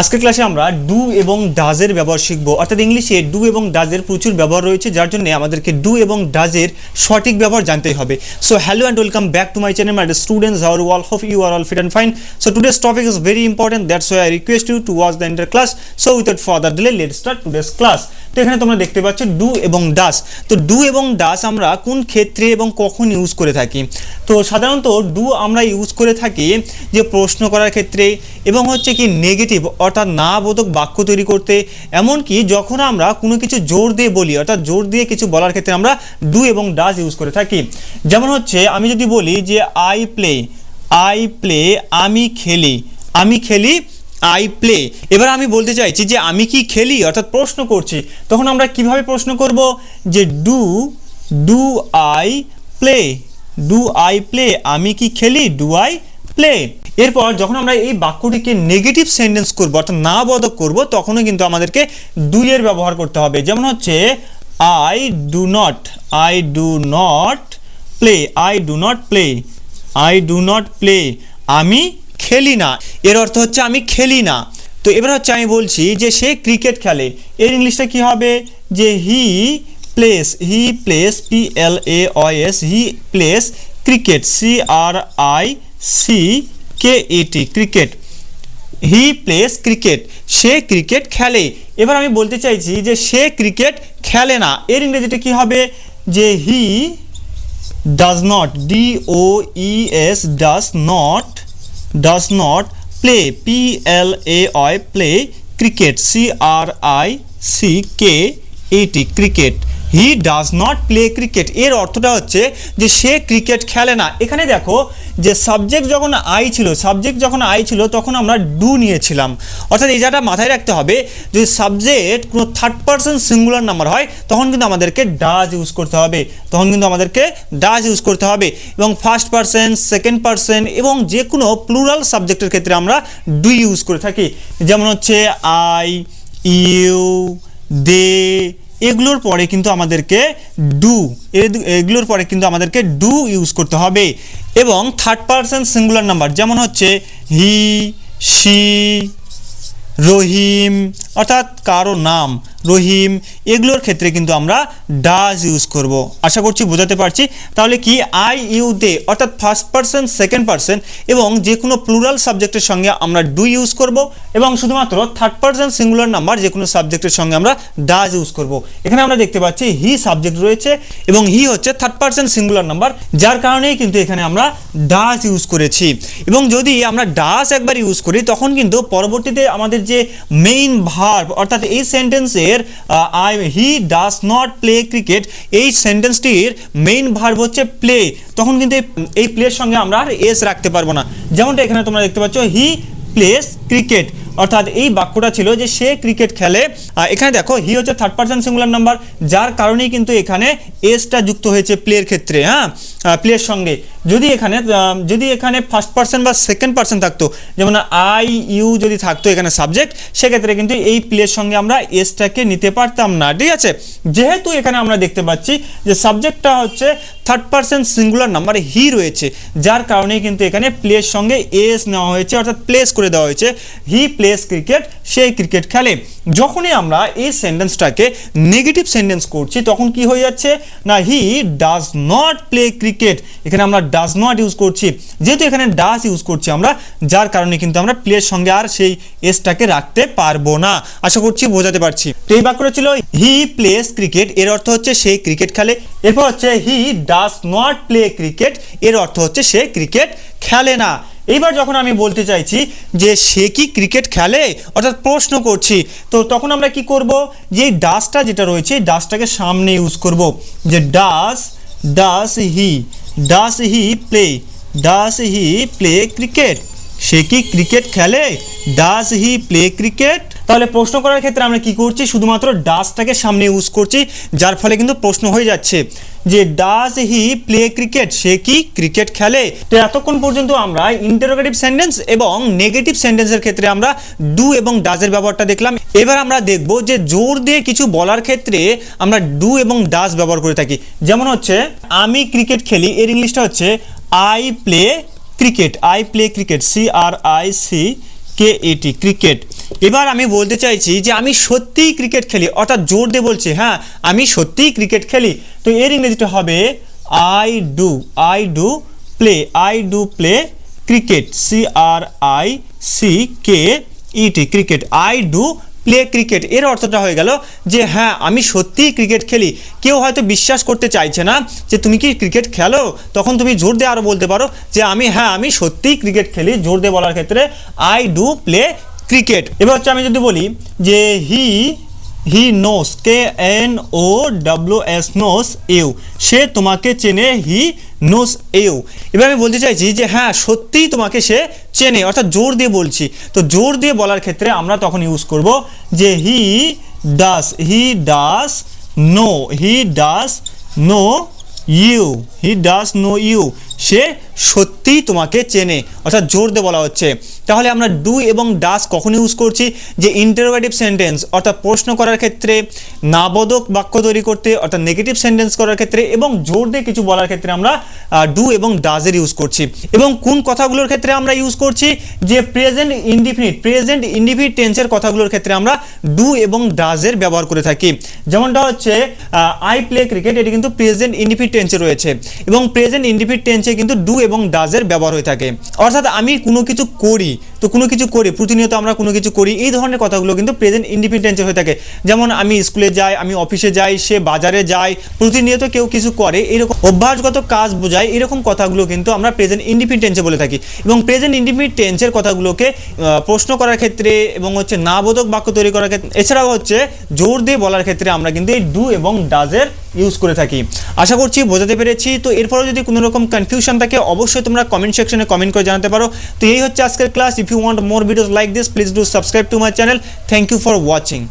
আজকের ক্লাসে আমরা ডু এবং ডাজের ব্যবহার শিখব। অর্থাৎ ইংলিশে ডু এবং ডাজের প্রচুর ব্যবহার রয়েছে, যার জন্য আমাদেরকে ডু এবং ডাজের সঠিক ব্যবহার জানতেই হবে। So hello and welcome back to my channel my students our wall hope you are all fit and fine so today's topic is very important that's why I request you to watch the entire class so without further delay let's start today's class তো এখানে তোমরা দেখতে পাচ্ছ do এবং ডাস। তো do এবং ডাস আমরা কোন ক্ষেত্রে এবং কখন ইউজ করে থাকি? তো সাধারণত ডু আমরা ইউজ করে থাকি যে প্রশ্ন করার ক্ষেত্রে এবং হচ্ছে কি নেগেটিভ অর্থাৎ না বোধক বাক্য তৈরি করতে। এমনকি যখন আমরা কোনো কিছু জোর দিয়ে বলি, অর্থাৎ জোর দিয়ে কিছু বলার ক্ষেত্রে আমরা ডু এবং ডাস ইউজ করে থাকি। যেমন হচ্ছে আমি যদি বলি যে আই প্লে আই প্লে আমি খেলি আমি খেলি আই প্লে এবার আমি বলতে চাইছি যে আমি কি খেলি? অর্থাৎ প্রশ্ন করছি। তখন আমরা কীভাবে প্রশ্ন করব? যে do do I play do I play আমি কি খেলি? ডু আই প্লে এরপর যখন আমরা এই বাক্যটিকে নেগেটিভ সেন্টেন্স করব, অর্থাৎ না বোধক করব, তখনও কিন্তু আমাদেরকে এর ব্যবহার করতে হবে। যেমন হচ্ছে I do not I do not play I do not play I do not play আমি খেলি না। এর অর্থ হচ্ছে আমি খেলি না। তো এবার হচ্ছে আমি বলছি যে সে ক্রিকেট খেলে। এর ইংলিশটা কি হবে? যে he plays he plays P L A S he plays cricket C R I C K T cricket he plays cricket say cricket খেলে। এবার আমি বলতে চাইছি যে সে ক্রিকেট খেলে না। এর ইংরেজিটা কি হবে? যে he does not d o e s does not does not play p l a y play cricket c r i c k a t cricket he does not play cricket এর অর্থটা হচ্ছে যে সে cricket খেলে না। এখানে দেখো যে subject যখন আই ছিল সাবজেক্ট যখন আই ছিল, তখন আমরা ডু নিয়েছিলাম। অর্থাৎ এই জায়গাটা মাথায় রাখতে হবে যদি সাবজেক্ট কোনো থার্ড পার্সন সিঙ্গুলার নাম্বার হয়, তখন কিন্তু আমাদেরকে ডাজ ইউজ করতে হবে। তখন কিন্তু আমাদেরকে ডাজ ইউজ করতে হবে। এবং ফার্স্ট পার্সন সেকেন্ড পার্সন এবং যে কোনো প্লুরাল সাবজেক্টের ক্ষেত্রে আমরা ডু ইউজ করে থাকি। যেমন হচ্ছে আই ইউ দে এগুলোর পরে কিন্তু আমাদেরকে ডু এগুলোর পরে কিন্তু আমাদেরকে ডু ইউজ করতে হবে। এবং থার্ড পারসন সিঙ্গুলার নাম্বার যেমন হচ্ছে হি শি রহিম, অর্থাৎ কারও নাম। রহিম, এগুলোর ক্ষেত্রে কিন্তু আমরা ডাজ ইউজ করব। আশা করছি বোঝাতে পারছি। তাহলে কি আই ইউ দে অর্থাৎ ফার্স্ট পার্সন সেকেন্ড পার্সন এবং যে কোনো প্লুরাল সাবজেক্টের সঙ্গে আমরা ডু ইউজ করব এবং শুধুমাত্র থার্ড পার্সন সিঙ্গুলার নাম্বার যে কোনো সাবজেক্টের সঙ্গে আমরা ডাজ ইউজ করব। এখানে আমরা দেখতে পাচ্ছি হি সাবজেক্ট রয়েছে এবং হি হচ্ছে থার্ড পার্সন সিঙ্গুলার নাম্বার যার কারণেই কিন্তু এখানে আমরা ডাজ ইউজ করেছি। এবং যদি আমরা ডাজ একবার ইউজ করি, তখন কিন্তু পরবর্তীতে আমাদের যে মেইন ভার্ব অর্থাৎ এই সেন্টেন্সের I he does not play cricket এই সেন্টেন্সটির মেইন ভার্ব হচ্ছে প্লে তখন কিন্তু এই- এই প্লের সঙ্গে আমরা আর এস রাখতে পারব না। যেমনটা এখানে তোমরা দেখতে পাচ্ছ হি প্লেস ক্রিকেট অর্থাৎ এই বাক্যটা ছিল যে সে ক্রিকেট খেলে। এখানে দেখো হি হচ্ছে থার্ড পার্সন সিঙ্গুলার নাম্বার যার কারণেই কিন্তু এখানে এসটা যুক্ত হয়েছে প্লের ক্ষেত্রে হ্যাঁ? প্লের সঙ্গে। যদি এখানে যদি এখানে ফার্স্ট পার্সন বা সেকেন্ড পার্সন থাকতো, যেমন আই ইউ যদি থাকতো এখানে সাবজেক্ট সেক্ষেত্রে কিন্তু এই প্লের সঙ্গে আমরা এসটাকে নিতে পারতাম না, ঠিক আছে? যেহেতু এখানে আমরা দেখতে পাচ্ছি যে সাবজেক্টটা হচ্ছে third person singular number he রয়েছে, যার কারণেই কিন্তু এখানে প্লের সঙ্গে এস নেওয়া হয়েছে, অর্থাৎ প্লেস করে দেওয়া হয়েছে। হি প্লেস ক্রিকেট সেই ক্রিকেট খেলে। যখনই আমরা এই সেন্টেন্সটাকে নেগেটিভ সেন্টেন্স করছি, তখন কি হয়ে যাচ্ছে? না he does not play cricket এখানে আমরা ডাজ নট ইউজ করছি। যেহেতু এখানে ডাজ ইউজ করছি আমরা, যার কারণে কিন্তু আমরা প্লের সঙ্গে আর সেই এসটাকে রাখতে পারব না। আশা করছি বোঝাতে পারছি। এই বাক্যটা ছিল হি প্লেস ক্রিকেট এর অর্থ হচ্ছে সে ক্রিকেট খেলে। এরপর হচ্ছে he does not play cricket এর অর্থ হচ্ছে সে ক্রিকেট খেলে না। এইবার যখন আমি বলতে চাইছি যে সে কি ক্রিকেট খেলে, অর্থাৎ প্রশ্ন করছি, তো তখন আমরা কি করব? যে ডাসটা যেটা রয়েছে ডাসটাকে সামনে ইউজ করব। যে does does he does he play does he play cricket সে কি ক্রিকেট খেলে? ডাস হি প্লে ক্রিকেট তাহলে প্রশ্ন করার ক্ষেত্রে আমরা কি করছি? শুধুমাত্র ডাসটাকে সামনে ইউজ করছি, যার ফলে কিন্তু প্রশ্ন হয়ে যাচ্ছে। যে ডাস হি প্লে ক্রিকেট সে কি ক্রিকেট খেলে? তো এতক্ষণ পর্যন্ত আমরা ইন্টারোগেটিভ সেন্টেন্স এবং নেগেটিভ সেন্টেন্সের ক্ষেত্রে আমরা ডু এবং ডাজের ব্যবহারটা দেখলাম। এবার আমরা দেখব যে জোর দিয়ে কিছু বলার ক্ষেত্রে আমরা ডু এবং ডাজ ব্যবহার করে থাকি। যেমন হচ্ছে, আমি ক্রিকেট খেলি, এর ইংলিশটা হচ্ছে I play cricket I play cricket C R I C K E T cricket এবার আমি বলতে চাইছি যে আমি সত্যিই ক্রিকেট খেলি, অর্থাৎ জোর দিয়ে বলছি হ্যাঁ আমি সত্যিই ক্রিকেট খেলি। তো এর ইংরেজিটা হবে I do I do play I do play cricket C R I C K E T cricket I do play cricket এর অর্থটা হয়ে গেল যে হ্যাঁ আমি সত্যিই ক্রিকেট খেলি। কেউ হয়তো বিশ্বাস করতে চাইছে না যে, তুমি কি ক্রিকেট খেলো? তখন তুমি জোর দিয়ে আরও বলতে পারো যে, আমি হ্যাঁ আমি সত্যিই ক্রিকেট খেলি। জোর দিয়ে বলার ক্ষেত্রে আই ডু প্লে ক্রিকেট। এবার হচ্ছে আমি যদি বলি যে he he knows, K N O W S knows you সে তোমাকে চেনে হি নোস ইউ এবার আমি বলতে চাইছি যে হ্যাঁ সত্যিই তোমাকে সে চেনে, অর্থাৎ জোর দিয়ে বলছি। তো জোর দিয়ে বলার ক্ষেত্রে আমরা তখন ইউজ করব যে he does he does know, he does know you, he does know you. সে সত্যিই তোমাকে চেনে। অর্থাৎ জোর দিয়ে বলা হচ্ছে। তাহলে আমরা ডু এবং ডাস কখন ইউজ করছি? যে ইন্টারোগেটিভ সেন্টেন্স অর্থাৎ প্রশ্ন করার ক্ষেত্রে নাবোধক বাক্য তৈরি করতে, অর্থাৎ নেগেটিভ সেন্টেন্স করার ক্ষেত্রে এবং জোর দিয়ে কিছু বলার ক্ষেত্রে আমরা ডু এবং ডাজের ইউজ করছি। এবং কোন কথাগুলোর ক্ষেত্রে আমরা ইউজ করছি? যে প্রেজেন্ট ইনডিফিনিট প্রেজেন্ট ইনডিফিনিট টেন্সের কথাগুলোর ক্ষেত্রে আমরা ডু এবং ডাজের ব্যবহার করে থাকি। যেমনটা হচ্ছে আই প্লে ক্রিকেট এটি কিন্তু প্রেজেন্ট ইনডিফিনিট টেন্সে রয়েছে। এবং প্রেজেন্ট ইনডিফিনিট টেন্সে কিন্তু ডু এবং ডাজের ব্যবহার হয়ে থাকে। অর্থাৎ আমি কোনো কিছু করি তো কোনো কিছু করি, প্রতিনিয়ত আমরা কোনো কিছু করি, এই ধরনের কথাগুলো কিন্তু প্রেজেন্ট ইনডিফিনিট টেন্সে হয়ে থাকে। যেমন আমি স্কুলে যাই, আমি অফিসে যাই, সে বাজারে যায়, প্রতিনিয়ত কেউ কিছু করে, এরকম অভ্যাসগত কাজ বোঝায়, এরকম কথাগুলো কিন্তু আমরা প্রেজেন্ট ইনডিফিনিট টেন্সে বলে থাকি। এবং প্রেজেন্ট ইনডিফিনিট টেন্সের কথাগুলোকে প্রশ্ন করার ক্ষেত্রে এবং হচ্ছে নাবোধক বাক্য তৈরি করার ক্ষেত্রে, এছাড়াও হচ্ছে জোর দিয়ে বলার ক্ষেত্রে আমরা কিন্তু এই ডু এবং ডাজের ইউজ করে থাকি। আশা করছি বোঝাতে পেরেছি। তো এরপরেও যদি কোনো রকম কনফিউশন থাকে, অবশ্যই তোমরা কমেন্ট সেকশনে কমেন্ট করে জানাতে পারো। তো এই হচ্ছে আজকের class if you want more videos like this please do subscribe to my channel. Thank you for watching.